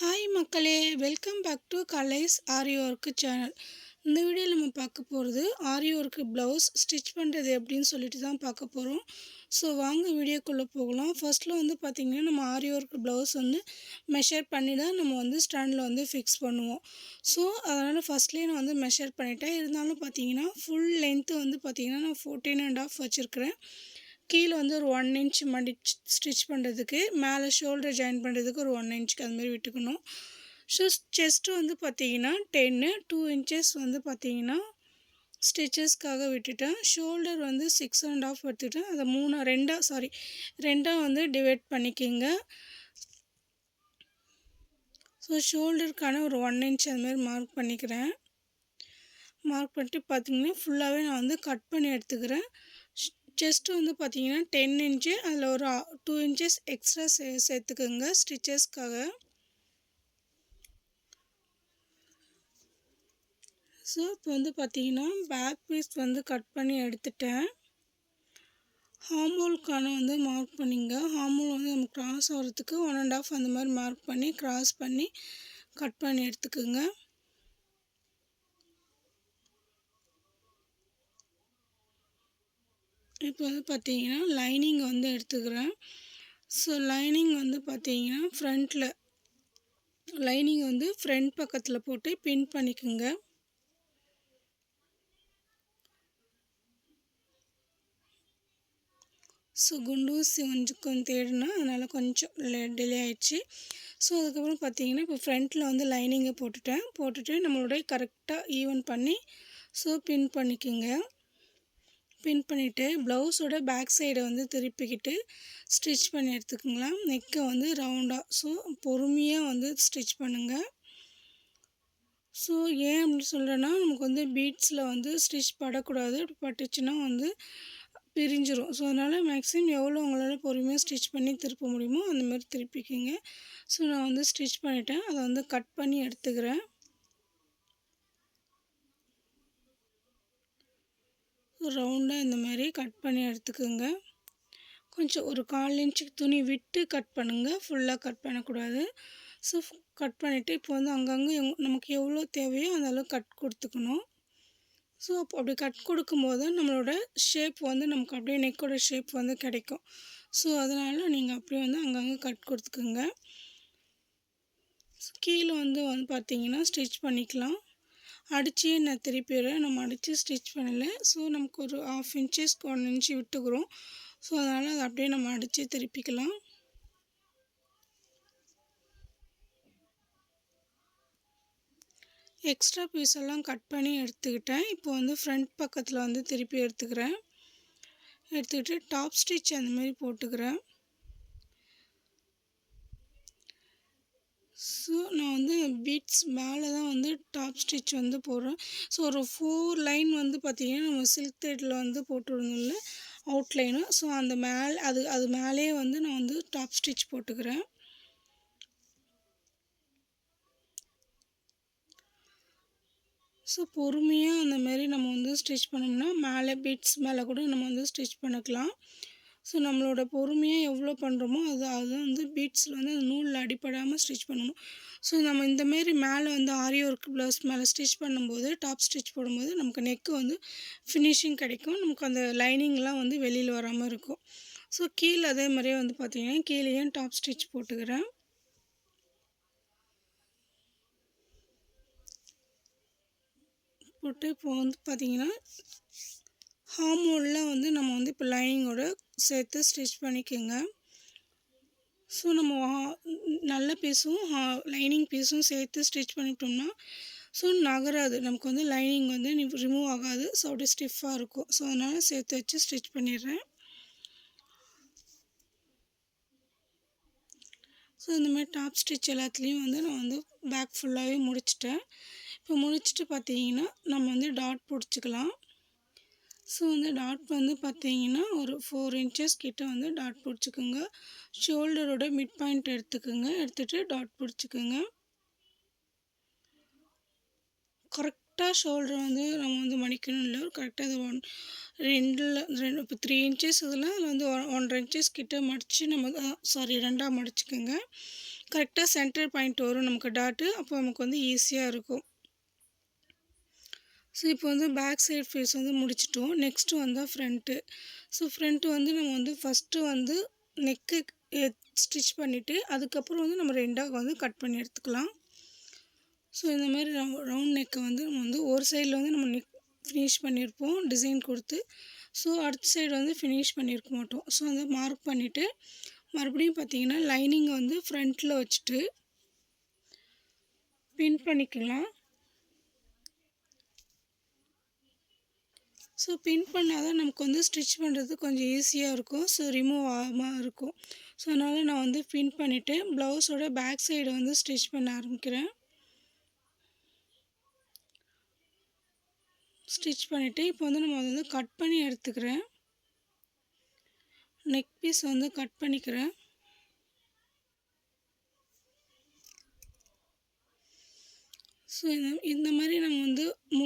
Hi மக்களே welcome back to கலைஸ் aari work channel இந்த வீடியோவில் நம்ம பார்க்க போகிறது ஆரி ஒர்க்கு ப்ளவுஸ் ஸ்டிச் பண்ணுறது எப்படின்னு சொல்லிட்டு தான் பார்க்க போகிறோம் ஸோ வாங்க வீடியோக்குள்ளே போகலாம். ஃபர்ஸ்ட்டில் வந்து பார்த்திங்கன்னா நம்ம ஆரி ஒர்க்கு ப்ளவுஸ் வந்து மெஷர் பண்ணி தான் நம்ம வந்து ஸ்டாண்டில் வந்து ஃபிக்ஸ் பண்ணுவோம். ஸோ அதனால் ஃபஸ்ட்லேயே நான் வந்து மெஷர் பண்ணிட்டேன். இருந்தாலும் பார்த்தீங்கன்னா ஃபுல் லென்த்து வந்து பார்த்திங்கன்னா நான் ஃபோர்டீன் அண்ட் ஆஃப் வச்சுருக்கிறேன். கீழே வந்து ஒரு ஒன் இன்ச் மடி ஸ்டிச் பண்ணுறதுக்கு மேலே ஷோல்டர் ஜாயின் பண்ணுறதுக்கு ஒரு ஒன் இன்ச்சுக்கு அதுமாரி விட்டுக்கணும். ஸோ செஸ்ட்டு வந்து பார்த்தீங்கன்னா டென்னு டூ இன்ச்சஸ் வந்து பார்த்தீங்கன்னா ஸ்டிச்சஸ்க்காக விட்டுட்டேன். ஷோல்டர் வந்து சிக்ஸ் அண்ட் ஆஃப் எடுத்துட்டேன். அதை மூணாக ரெண்டாக சாரி ரெண்டாக வந்து டிவைட் பண்ணிக்கிங்க. ஸோ ஷோல்டருக்கான ஒரு ஒன் இன்ச் அதுமாதிரி மார்க் பண்ணிக்கிறேன். மார்க் பண்ணிட்டு பார்த்தீங்கன்னா ஃபுல்லாகவே நான் வந்து கட் பண்ணி எடுத்துக்கிறேன். செஸ்ட்டு வந்து பார்த்தீங்கன்னா டென் இன்ச்சு அதில் ஒரு டூ இன்ச்சஸ் எக்ஸ்ட்ரா சே சேர்த்துக்குங்க ஸ்டிச்சஸ்க்காக ஸோ இப்போ வந்து பார்த்தீங்கன்னா பேக் பீஸ் வந்து கட் பண்ணி எடுத்துட்டேன். ஹார்மோலுக்கான வந்து மார்க் பண்ணிங்க. ஹார்மோல் வந்து நம்ம கிராஸ் ஆகிறதுக்கு ஒன் அண்ட் ஆஃப் அந்த மாதிரி மார்க் பண்ணி கிராஸ் பண்ணி கட் பண்ணி எடுத்துக்குங்க. இப்போ வந்து பார்த்தீங்கன்னா லைனிங் வந்து எடுத்துக்கிறேன். ஸோ லைனிங் வந்து பார்த்தீங்கன்னா ஃப்ரண்ட்டில் லைனிங் வந்து ஃப்ரண்ட் பக்கத்தில் போட்டு பின் பண்ணிக்கோங்க. ஸோ குண்டூசி கொஞ்சம் கொஞ்சம் தேடினா அதனால் கொஞ்சம் டிலே ஆயிடுச்சு. ஸோ அதுக்கப்புறம் பார்த்தீங்கன்னா இப்போ ஃப்ரண்ட்டில் வந்து லைனிங்கை போட்டுட்டேன். போட்டுட்டு நம்மளுடைய கரெக்டாக ஈவன் பண்ணி ஸோ பின் பண்ணிக்கோங்க. பின் பண்ணிவிட்டு ப்ளவுஸோட பேக் சைடை வந்து திருப்பிக்கிட்டு ஸ்டிச் பண்ணி எடுத்துக்கோங்களா நெக்கை வந்து ரவுண்டாக ஸோ பொறுமையாக வந்து ஸ்டிச் பண்ணுங்கள் ஸோ ஏன் அப்படி சொல்கிறேன்னா நமக்கு வந்து பீட்ஸில் வந்து ஸ்டிச் படக்கூடாது. அப்படி பட்டுச்சுன்னா வந்து பிரிஞ்சிரும். ஸோ அதனால் மேக்ஸிமம் எவ்வளோ உங்களால் பொறுமையாக ஸ்டிச் பண்ணி திருப்ப முடியுமோ அந்தமாதிரி திருப்பிக்கிங்க. ஸோ நான் வந்து ஸ்டிச் பண்ணிவிட்டேன் அதை வந்து கட் பண்ணி எடுத்துக்கிறேன். ரவுண்டாக இந்த மாதிரி கட் பண்ணி எடுத்துக்கோங்க. கொஞ்சம் ஒரு கால் இன்ச்சுக்கு துணி விட்டு கட் பண்ணுங்கள் ஃபுல்லாக கட் பண்ணக்கூடாது. ஸோ கட் பண்ணிவிட்டு இப்போ வந்து அங்கங்கே நமக்கு எவ்வளோ தேவையோ அந்த அளவு கட் கொடுத்துக்கணும். ஸோ அப்போ அப்படி கட் கொடுக்கும்போது நம்மளோட ஷேப் வந்து நமக்கு அப்படியே நெக்கோட ஷேப் வந்து கிடைக்கும். ஸோ அதனால் நீங்கள் அப்படியே வந்து அங்கங்கே கட் கொடுத்துக்குங்க. கீழே வந்து வந்து பார்த்தீங்கன்னா ஸ்டிச் பண்ணிக்கலாம். அடித்து நான் திருப்பிடுறேன் நம்ம அடித்து ஸ்டிச் பண்ணலை. ஸோ நமக்கு ஒரு ஆஃப் இன்ச்சஸ்க்கு ஒன் இன்ச்சு விட்டுக்கிறோம். ஸோ அதனால் அதை அப்படியே நம்ம அடித்து திருப்பிக்கலாம். எக்ஸ்ட்ரா பீஸ் எல்லாம் கட் பண்ணி எடுத்துக்கிட்டேன். இப்போ வந்து ஃப்ரண்ட் பக்கத்தில் வந்து திருப்பி எடுத்துக்கிறேன். எடுத்துக்கிட்டு டாப் ஸ்டிச் அந்தமாரி போட்டுக்கிறேன். ஸோ நான் வந்து பீட்ஸ் மேலே தான் வந்து டாப் ஸ்டிச் வந்து போடுறேன். ஸோ ஒரு ஃபோர் லைன் வந்து பார்த்திங்கன்னா நம்ம சில்க் த்ரெட்டில் வந்து போட்டுருந்தோம்ல அவுட்லைனு ஸோ அந்த மேலே அது அது மேலேயே வந்து நான் வந்து டாப் ஸ்டிச் போட்டுக்கிறேன். ஸோ பொறுமையாக அந்த மாதிரி நம்ம வந்து ஸ்டிச் பண்ணோம்னா மேலே பீட்ஸ் மேலே கூட நம்ம வந்து ஸ்டிச் பண்ணிக்கலாம். ஸோ நம்மளோட பொறுமையாக எவ்வளோ பண்ணுறோமோ அது அது வந்து பீட்ஸில் வந்து அந்த நூலில் அடிப்படாமல் ஸ்டிச் பண்ணணும். ஸோ நம்ம இந்தமாரி மேலே வந்து ஆரி ஒர்க் ப்ளவுஸ் மேலே ஸ்டிச் பண்ணும்போது டாப் ஸ்டிச் போடும்போது நமக்கு நெக்கு வந்து ஃபினிஷிங் கிடைக்கும். நமக்கு அந்த லைனிங்லாம் வந்து வெளியில் வராமல் இருக்கும். ஸோ கீழே அதே மாதிரியே வந்து பார்த்திங்கன்னா கீழேயும் டாப் ஸ்டிச் போட்டுக்கிறேன். போட்டு இப்போ வந்து பார்த்திங்கன்னா ஹார்மோலில் வந்து நம்ம வந்து இப்போ லைனிங்கோட சேர்த்து ஸ்டிச் பண்ணிக்கோங்க. ஸோ நம்ம நல்ல பீஸும் லைனிங் பீஸும் சேர்த்து ஸ்டிச் பண்ணிட்டோம்னா ஸோ நகராது. நமக்கு வந்து லைனிங் வந்து ரிமூவ் ஆகாது. ஸோ அப்படியே ஸ்டிஃபாக இருக்கும். ஸோ அதனால் சேர்த்து வச்சு ஸ்டிச் பண்ணிடுறேன். ஸோ இந்தமாதிரி டாப் ஸ்டிச் எல்லாத்துலேயும் வந்து நான் வந்து பேக் ஃபுல்லாகவே முடிச்சிட்டேன். இப்போ முடிச்சுட்டு பார்த்தீங்கன்னா நம்ம வந்து டாட் பிடிச்சிக்கலாம். ஸோ வந்து டாட் வந்து பார்த்தீங்கன்னா ஒரு ஃபோர் இன்ச்சஸ் கிட்ட வந்து டாட் பிடிச்சிக்குங்க. ஷோல்டரோட மிட் பாயிண்ட் எடுத்துக்கோங்க. எடுத்துகிட்டு டாட் பிடிச்சிக்குங்க. கரெக்டாக ஷோல்டர் வந்து நம்ம வந்து மடிக்கணும் இல்லை. கரெக்டாக அது ஒன் ரெண்டில் ரெண்டு இப்போ த்ரீ இன்ச்சஸ் இதில் அதில் வந்து ஒன்றரை இன்ச்சஸ் கிட்டே மடித்து நம்ம சாரி ரெண்டாக மடிச்சுக்கோங்க. கரெக்டாக சென்டர் பாயிண்ட் வரும் நமக்கு டாட்டு அப்போ நமக்கு வந்து ஈஸியாக இருக்கும். ஸோ இப்போ வந்து பேக் சைடு ஃபேஸ் வந்து முடிச்சிட்டோம். நெக்ஸ்ட்டு வந்தால் ஃப்ரண்ட்டு ஸோ ஃப்ரண்ட்டு வந்து நம்ம வந்து ஃபஸ்ட்டு வந்து நெக்கு ஸ்டிச் பண்ணிவிட்டு அதுக்கப்புறம் வந்து நம்ம ரெண்டாக வந்து கட் பண்ணி எடுத்துக்கலாம். ஸோ இந்த மாதிரி ரவுண்ட் நெக்கை வந்து நம்ம வந்து ஒரு சைடில் வந்து நம்ம நெக் ஃபினிஷ் பண்ணியிருப்போம் டிசைன் கொடுத்து. ஸோ அடுத்த சைடு வந்து ஃபினிஷ் பண்ணியிருக்க மாட்டோம். ஸோ வந்து மார்க் பண்ணிவிட்டு மறுபடியும் பார்த்தீங்கன்னா லைனிங்கை வந்து ஃப்ரண்ட்டில் வச்சுட்டு பின் பண்ணிக்கலாம். ஸோ பின் பண்ணால் தான் நமக்கு வந்து ஸ்டிச் பண்ணுறது கொஞ்சம் ஈஸியாக இருக்கும். ஸோ ரிமூவ் ஆகாமல் இருக்கும். ஸோ அதனால் நான் வந்து பின் பண்ணிவிட்டு ப்ளவுஸோட பேக் சைடு வந்து ஸ்டிச் பண்ண ஆரம்பிக்கிறேன். ஸ்டிச் பண்ணிவிட்டு இப்போ வந்து நம்ம வந்து கட் பண்ணி எடுத்துக்கிறேன். நெக் பீஸ் வந்து கட் பண்ணிக்கிறேன். ஸோ இந்த இந்த மாதிரி நம்ம வந்து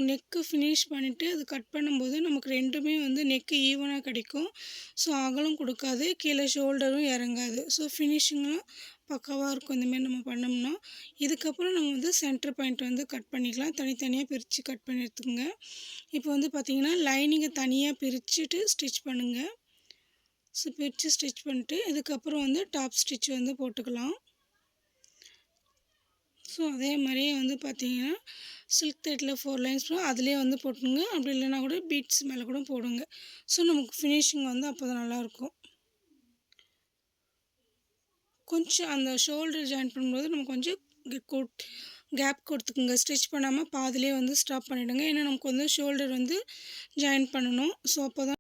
நெக்கு ஃபினிஷ் பண்ணிவிட்டு அது கட் பண்ணும்போது நமக்கு ரெண்டுமே வந்து நெக்கு ஈவனாக கிடைக்கும். ஸோ அகலம் கொடுக்காது கீழே ஷோல்டரும் இறங்காது. ஸோ ஃபினிஷிங்லாம் பக்காவாக இருக்கும் இந்தமாரி நம்ம பண்ணோம்னா. இதுக்கப்புறம் நம்ம வந்து சென்டர் பாயிண்ட் வந்து கட் பண்ணிக்கலாம். தனித்தனியாக பிரித்து கட் பண்ணி எடுத்துக்கோங்க. இப்போ வந்து பார்த்திங்கன்னா லைனிங்கை தனியாக பிரிச்சுட்டு ஸ்டிச் பண்ணுங்கள் ஸோ பிரித்து ஸ்டிச் பண்ணிட்டு இதுக்கப்புறம் வந்து டாப் ஸ்டிச் வந்து போட்டுக்கலாம். ஸோ அதே மாதிரியே வந்து பார்த்தீங்கன்னா சில்க் த்ரெட்டில் ஃபோர் லைன்ஸ் அதிலே வந்து போட்டுங்க அப்படி இல்லைனா கூட பீட்ஸ் மேலே கூட போடுங்க. ஸோ நமக்கு ஃபினிஷிங் வந்து அப்போ தான் நல்லாயிருக்கும். கொஞ்சம் அந்த ஷோல்டர் ஜாயின் பண்ணும்போது நம்ம கொஞ்சம் கேப் கொடுத்துக்குங்க. ஸ்டிச் பண்ணாமல் பாதிலே வந்து ஸ்டாப் பண்ணிவிடுங்க ஏன்னா நமக்கு வந்து ஷோல்டர் வந்து ஜாயின் பண்ணணும். ஸோ அப்போ தான்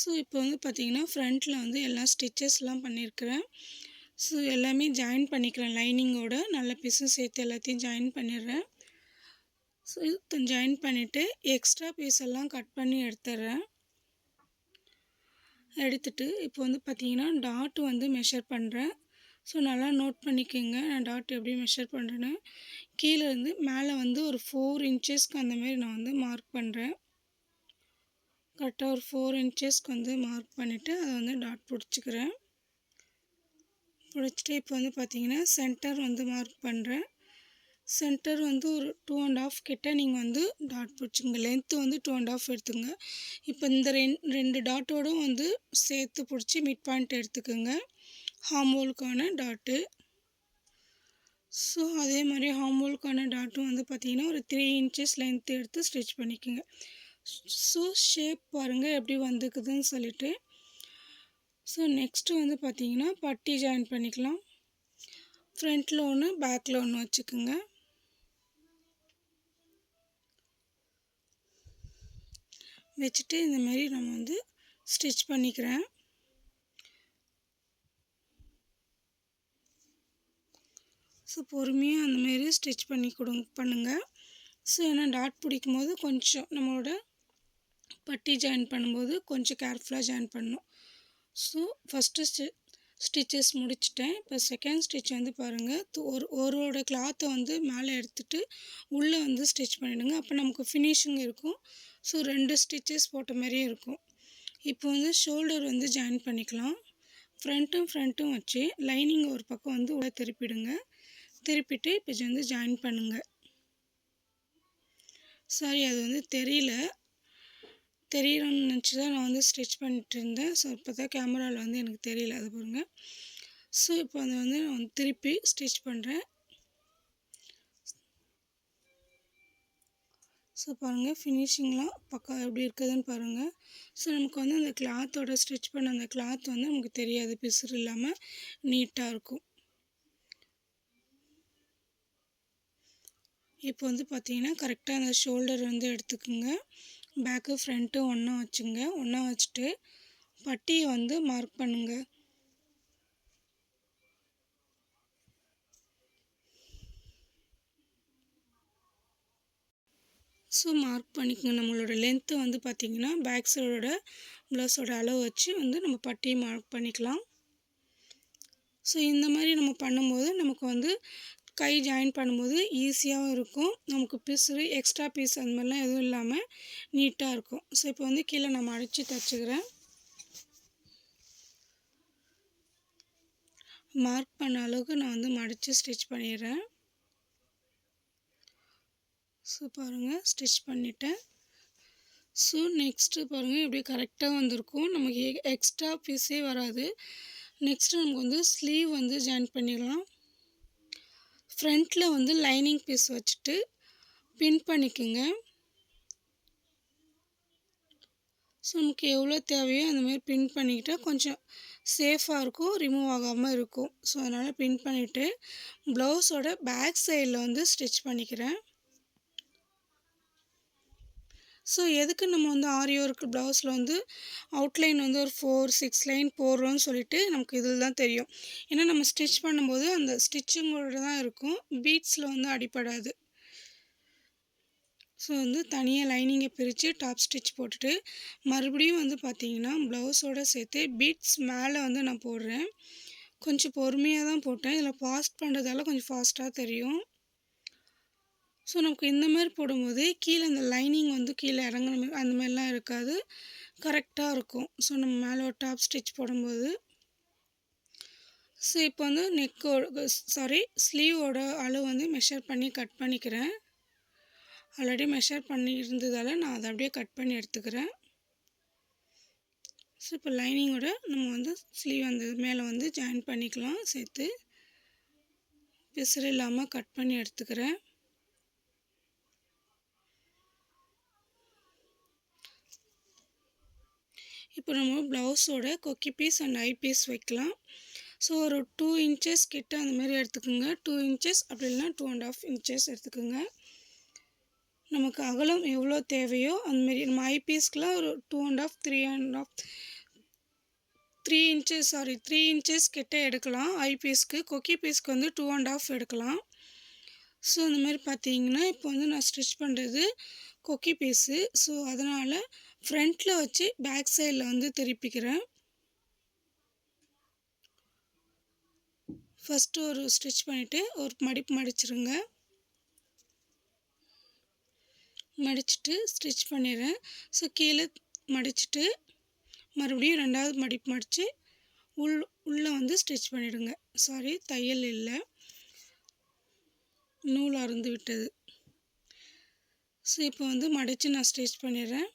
ஸோ இப்போ வந்து பார்த்திங்கன்னா ஃப்ரண்ட்டில் வந்து எல்லா ஸ்டிச்சஸ்லாம் பண்ணியிருக்கிறேன். ஸோ எல்லாமே ஜாயின் பண்ணிக்கிறேன். லைனிங்கோட நல்ல பீஸும் சேர்த்து எல்லாத்தையும் ஜாயின் பண்ணிடுறேன். ஸோ ஜாயின் பண்ணிவிட்டு எக்ஸ்ட்ரா பீஸ் எல்லாம் கட் பண்ணி எடுத்துடுறேன். எடுத்துட்டு இப்போ வந்து பார்த்திங்கன்னா டாட் வந்து மெஷர் பண்ணுறேன் ஸோ நல்லா நோட் பண்ணிக்கோங்க. நான் டாட் எப்படி மெஷர் பண்ணுறேன்னு கீழே இருந்து மேலே வந்து ஒரு ஃபோர் இன்ச்சஸ்க்கு அந்தமாரி நான் வந்து மார்க் பண்ணுறேன் கரெக்டாக ஒரு ஃபோர் இன்ச்சஸ்க்கு வந்து மார்க் பண்ணிவிட்டு அதை வந்து டாட் பிடிச்சிக்கிறேன். பிடிச்சிட்டு இப்போ வந்து பார்த்தீங்கன்னா சென்டர் வந்து மார்க் பண்ணுறேன் சென்டர் வந்து ஒரு டூ அண்ட் ஆஃப் கிட்ட நீங்கள் வந்து டாட் பிடிச்சிங்க லென்த்து வந்து டூ அண்ட் ஆஃப் எடுத்துங்க இப்போ இந்த ரெண் ரெண்டு டாட்டோடும் வந்து சேர்த்து பிடிச்சி மிட் பாயிண்ட் எடுத்துக்கோங்க. ஹார்மோலுக்கான டாட்டு ஸோ அதே மாதிரி ஹார்மோலுக்கான டாட்டும் வந்து பார்த்திங்கன்னா ஒரு த்ரீ இன்ச்சஸ் லென்த்து எடுத்து ஸ்டிச் பண்ணிக்கோங்க. ஸோ ஷேப் பாருங்கள் எப்படி வந்துக்குதுன்னு சொல்லிட்டு ஸோ நெக்ஸ்ட்டு வந்து பார்த்தீங்கன்னா பட்டி ஜாயின் பண்ணிக்கலாம். ஃப்ரண்ட்டில் ஒன்று பேக்கில் ஒன்று வச்சுக்கோங்க. வச்சுட்டு இந்தமாரி நம்ம வந்து ஸ்டிச் பண்ணிக்கிறேன். ஸோ பொறுமையாக அந்தமாரி ஸ்டிச் பண்ணி கொடுங்க பண்ணுங்கள் ஸோ ஏன்னா டாட் பிடிக்கும் போது கொஞ்சம் நம்மளோட பட்டி ஜாயின் பண்ணும்போது கொஞ்சம் கேர்ஃபுல்லாக ஜாயின் பண்ணணும். ஸோ ஃபஸ்ட்டு ஸ்டி ஸ்டிச்சஸ் முடிச்சிட்டேன். இப்போ செகண்ட் ஸ்டிச் வந்து பாருங்கள் ஒரு ஒரோட கிளாத்தை வந்து மேலே எடுத்துகிட்டு உள்ளே வந்து ஸ்டிச் பண்ணிவிடுங்க அப்போ நமக்கு ஃபினிஷிங் இருக்கும். ஸோ ரெண்டு ஸ்டிச்சஸ் போட்ட மாதிரியே இருக்கும். இப்போ வந்து ஷோல்டர் வந்து ஜாயின் பண்ணிக்கலாம். ஃப்ரண்ட்டும் ஃப்ரண்ட்டும் வச்சு லைனிங் ஒரு பக்கம் வந்து உள்ளே திருப்பிடுங்க. திருப்பிட்டு இப்போ வந்து ஜாயின் பண்ணுங்கள் சாரி அது வந்து தெரியல. தெரியணும்னு நினச்சி தான் நான் வந்து ஸ்டிச் பண்ணிட்டு இருந்தேன். ஸோ இப்போ தான் கேமராவில் வந்து எனக்கு தெரியல அது பாருங்கள் ஸோ இப்போ அதை வந்து நான் வந்து திருப்பி ஸ்டிச் பண்ணுறேன் ஸோ பாருங்கள் ஃபினிஷிங்லாம் பக்கா எப்படி இருக்குதுன்னு பாருங்கள் ஸோ நமக்கு வந்து அந்த கிளாத்தோட ஸ்டிச் பண்ண அந்த கிளாத் வந்து நமக்கு தெரியாது. பிசுறு இல்லாமல் நீட்டாக இருக்கும். இப்போ வந்து பார்த்தீங்கன்னா கரெக்டாக அந்த ஷோல்டர் வந்து எடுத்துக்கோங்க. பேக்கு ஃப்ரண்ட்டு ஒன்றா வச்சுங்க. ஒன்றா வச்சுட்டு பட்டியை வந்து மார்க் பண்ணுங்கள் ஸோ மார்க் பண்ணிக்கோங்க. நம்மளோட லென்த்து வந்து பார்த்திங்கன்னா பேக் சைடோட ப்ளவுஸோட அளவு வச்சு வந்து நம்ம பட்டியை மார்க் பண்ணிக்கலாம். ஸோ இந்த மாதிரி நம்ம பண்ணும்போது நமக்கு வந்து கை ஜாயின் பண்ணும்போது ஈஸியாகவும் இருக்கும். நமக்கு பிசுறு எக்ஸ்ட்ரா பீஸ் அந்த மாதிரிலாம் எதுவும் இல்லாமல் நீட்டாக இருக்கும். ஸோ இப்போ வந்து கீழே நான் அடித்து தச்சுக்கிறேன். மார்க் பண்ண அளவுக்கு நான் வந்து மடித்து ஸ்டிச் பண்ணிடுறேன். ஸோ பாருங்கள் ஸ்டிச் பண்ணிட்டேன். ஸோ நெக்ஸ்ட்டு பாருங்கள் இப்படி கரெக்டாக வந்திருக்கும். நமக்கு எக்ஸ்ட்ரா பீஸே வராது. நெக்ஸ்ட்டு நமக்கு வந்து ஸ்லீவ் வந்து ஜாயின் பண்ணிடலாம். ஃப்ரண்ட்டில் வந்து லைனிங் பீஸ் வச்சுட்டு பின் பண்ணிக்கோங்க. ஸோ நமக்கு எவ்வளோ தேவையோ அந்தமாரி பின் பண்ணிக்கிட்டால் கொஞ்சம் சேஃபாக இருக்கும் ரிமூவ் ஆகாமல் இருக்கும். ஸோ அதனால் பின் பண்ணிவிட்டு ப்ளவுஸோட பேக் சைடில் வந்து ஸ்டிச் பண்ணிக்கிறேன். ஸோ எதுக்கு நம்ம வந்து ஆரி ஒர்க் ப்ளவுஸில் வந்து அவுட்லைன் வந்து ஒரு ஃபோர் சிக்ஸ் லைன் போடுறோம்னு சொல்லிட்டு நமக்கு இதில் தான் தெரியும். ஏன்னா நம்ம ஸ்டிச் பண்ணும்போது அந்த ஸ்டிச்சிங்கோட தான் இருக்கும். பீட்ஸில் வந்து அடிப்படாது ஸோ வந்து தனியாக லைனிங்கை பிரித்து டாப் ஸ்டிச் போட்டுட்டு மறுபடியும் வந்து பார்த்திங்கன்னா ப்ளவுஸோடு சேர்த்து பீட்ஸ் மேலே வந்து நான் போடுறேன். கொஞ்சம் பொறுமையாக தான் போட்டேன். இதில் ஃபாஸ்ட் பண்ணுறதால கொஞ்சம் ஃபாஸ்ட்டாக தெரியும். ஸோ நமக்கு இந்த மாதிரி போடும்போது கீழே அந்த லைனிங் வந்து கீழே இறங்குற மாதிரி அந்த மாதிரிலாம் இருக்காது. கரெக்டாக இருக்கும். ஸோ நம்ம மேலே ஒரு டாப் ஸ்டிச் போடும்போது. ஸோ இப்போ வந்து நெக்கோட சாரி ஸ்லீவோட அளவு வந்து மெஷர் பண்ணி கட் பண்ணிக்கிறேன். ஆல்ரெடி மெஷர் பண்ணி இருந்ததால் நான் அதை அப்படியே கட் பண்ணி எடுத்துக்கிறேன். ஸோ இப்போ லைனிங்கோட நம்ம வந்து ஸ்லீவ் அந்த மேலே வந்து ஜாயின் பண்ணிக்கலாம் சேர்த்து. பிசுறு இல்லாமல் கட் பண்ணி எடுத்துக்கிறேன். இப்போ நம்ம ப்ளவுஸோட கொக்கி பீஸ் அண்ட் ஐ பீஸ் வைக்கலாம். ஸோ ஒரு டூ இன்ச்சஸ் கிட்ட அந்த மாதிரி எடுத்துக்கோங்க. டூ இன்ச்சஸ் அப்படி இல்லைனா டூ அண்ட் ஆஃப் இன்ச்சஸ் எடுத்துக்கோங்க. நமக்கு அகலம் எவ்வளோ தேவையோ அந்தமாரி நம்ம ஐ பீஸ்க்கெலாம் ஒரு two and half three and half three inches sorry three inches கிட்ட எடுக்கலாம். ஐ பீஸ்க்கு கொக்கி பீஸ்க்கு வந்து டூ அண்ட் ஆஃப் எடுக்கலாம். ஸோ அந்த மாதிரி பார்த்தீங்கன்னா இப்போ வந்து நான் ஸ்டிச் பண்ணுறது கொக்கி பீஸு. ஸோ அதனால் ஃப்ரண்ட்டில் வச்சு பேக் சைடில் வந்து திருப்பிக்கிறேன். ஃபஸ்ட்டு ஒரு ஸ்டிச் பண்ணிவிட்டு ஒரு மடிப்பு மடிச்சிருங்க. மடிச்சுட்டு ஸ்டிச் பண்ணிடுறேன். ஸோ கீழே மடிச்சுட்டு மறுபடியும் ரெண்டாவது மடிப்பு மடித்து உள் உள்ளே வந்து ஸ்டிச் பண்ணிவிடுங்க சாரி தையல் இல்லை. நூல் அறுந்து விட்டது. ஸோ இப்போ வந்து மடித்து நான் ஸ்டிச் பண்ணிடுறேன்.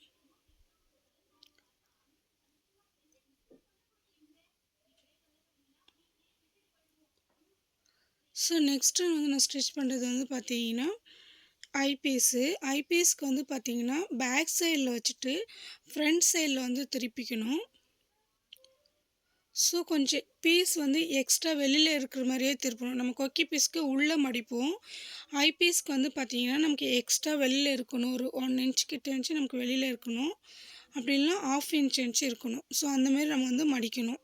ஸோ நெக்ஸ்ட்டு வந்து நான் ஸ்டிச் பண்ணுறது வந்து பார்த்தீங்கன்னா ஐபீஸு ஐபீஸ்க்கு வந்து பார்த்தீங்கன்னா பேக் சைடில் வச்சுட்டு ஃப்ரண்ட் சைடில் வந்து திருப்பிக்கணும். ஸோ கொஞ்சம் பீஸ் வந்து எக்ஸ்ட்ரா வெளியில் இருக்கிற மாதிரியே திருப்பணும். நம்ம கொக்கி பீஸ்க்கு உள்ளே மடிப்போம். ஐபீஸ்க்கு வந்து பார்த்திங்கன்னா நமக்கு எக்ஸ்ட்ரா வெளியில் இருக்கணும். ஒரு ஒன் இன்ச் கிட்ட இன்ச்சு நமக்கு வெளியில் இருக்கணும். அப்படி ஆஃப் இன்ச் இன்ச்சு இருக்கணும். ஸோ அந்தமாரி நம்ம வந்து மடிக்கணும்.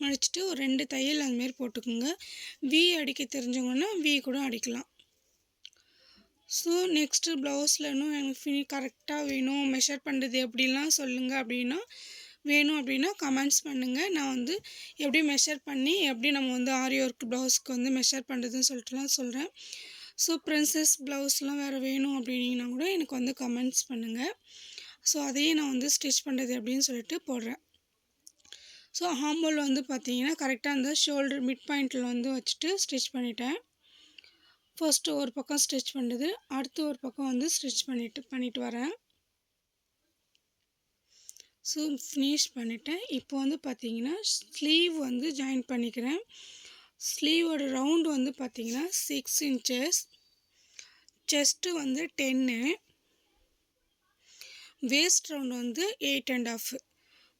மடிச்சுட்டு ஒரு ரெண்டு தையல் அந்தமாரி போட்டுக்கோங்க. வி அடிக்க தெரிஞ்சவங்கன்னா வி கூட அடிக்கலாம். ஸோ நெக்ஸ்ட்டு ப்ளவுஸில் இன்னும் எனக்கு ஃபினி கரெக்டாக வேணும். மெஷர் பண்ணுறது எப்படிலாம் சொல்லுங்கள் அப்படின்னா வேணும் அப்படின்னா கமெண்ட்ஸ் பண்ணுங்கள் நான் வந்து எப்படி மெஷர் பண்ணி எப்படி நம்ம வந்து ஆரி ஒர்க் ப்ளவுஸ்க்கு வந்து மெஷர் பண்ணுறதுன்னு சொல்லிட்டுலாம் சொல்கிறேன் ஸோ ப்ரின்ஸஸ் ப்ளவுஸ்லாம் வேறு வேணும் அப்படின்னீங்கன்னா கூட எனக்கு வந்து கமெண்ட்ஸ் பண்ணுங்கள் ஸோ அதையே நான் வந்து ஸ்டிச் பண்ணுறது அப்படின்னு சொல்லிட்டு போடுறேன். ஸோ ஹாம்போல் வந்து பார்த்தீங்கன்னா கரெக்டாக அந்த ஷோல்டர் மிட் பாயிண்டில் வந்து வச்சுட்டு ஸ்டிச் பண்ணிட்டேன். ஃபர்ஸ்ட்டு ஒரு பக்கம் ஸ்டிச் பண்ணுறது அடுத்து ஒரு பக்கம் வந்து ஸ்டிச் பண்ணிட்டு பண்ணிட்டு வரேன். ஸோ ஃபினிஷ் பண்ணிட்டேன். இப்போ வந்து பார்த்தீங்கன்னா ஸ்லீவ் வந்து ஜாயின் பண்ணிக்கிறேன். ஸ்லீவோட ரவுண்டு வந்து பார்த்தீங்கன்னா சிக்ஸ் இன்ச்சஸ் செஸ்ட்டு வந்து டென்னு வேஸ்ட் ரவுண்ட் வந்து எயிட் அண்ட் ஆஃப்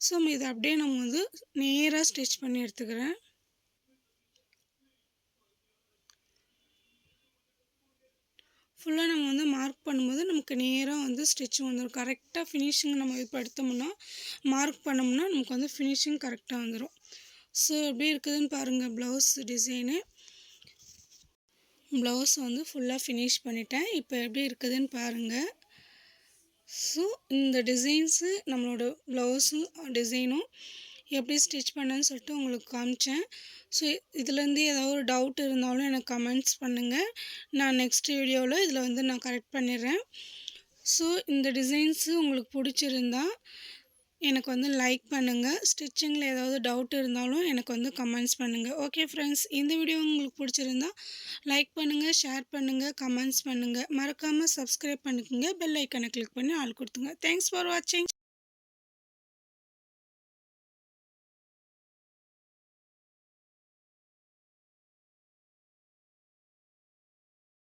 ஸோ இதை அப்படியே நம்ம வந்து நேராக ஸ்டிச் பண்ணி எடுத்துக்கிறேன். ஃபுல்லாக நம்ம வந்து மார்க் பண்ணும்போது நமக்கு நேராக வந்து ஸ்டிச் வந்துடும் கரெக்டாக ஃபினிஷிங் நம்ம இப்போ எடுத்தோம்னா மார்க் பண்ணோம்னா நமக்கு வந்து ஃபினிஷிங் கரெக்டாக வந்துடும் ஸோ எப்படி இருக்குதுன்னு பாருங்கள் ப்ளவுஸ் டிசைனு ப்ளவுஸ் வந்து ஃபுல்லாக ஃபினிஷ் பண்ணிட்டேன். இப்போ எப்படி இருக்குதுன்னு பாருங்கள் ஸோ இந்த டிசைன்ஸு நம்மளோட ப்ளவுஸும் டிசைனும் எப்படி ஸ்டிச் பண்ணேன்னு சொல்லிட்டு உங்களுக்கு காமிச்சேன். ஸோ இதுலேருந்து ஏதாவது ஒரு டவுட் இருந்தாலும் எனக்கு கமெண்ட்ஸ் பண்ணுங்கள் நான் நெக்ஸ்ட் வீடியோவில் இதில் வந்து நான் கரெக்ட் பண்ணிடுறேன். ஸோ இந்த டிசைன்ஸு உங்களுக்கு பிடிச்சிருந்தா எனக்கு வந்து லைக் பண்ணுங்கள் ஸ்டிச்சிங்கில் ஏதாவது டவுட் இருந்தாலும் எனக்கு வந்து கமெண்ட்ஸ் பண்ணுங்கள் ஓகே ஃப்ரெண்ட்ஸ் இந்த வீடியோ உங்களுக்கு பிடிச்சிருந்தா லைக் பண்ணுங்கள் ஷேர் பண்ணுங்கள் கமெண்ட்ஸ் பண்ணுங்கள் மறக்காமல் சப்ஸ்கிரைப் பண்ணிக்கோங்க. பெல் ஐக்கனை கிளிக் பண்ணி ஆள் கொடுத்துங்க தேங்க்ஸ் ஃபார் வாட்சிங்.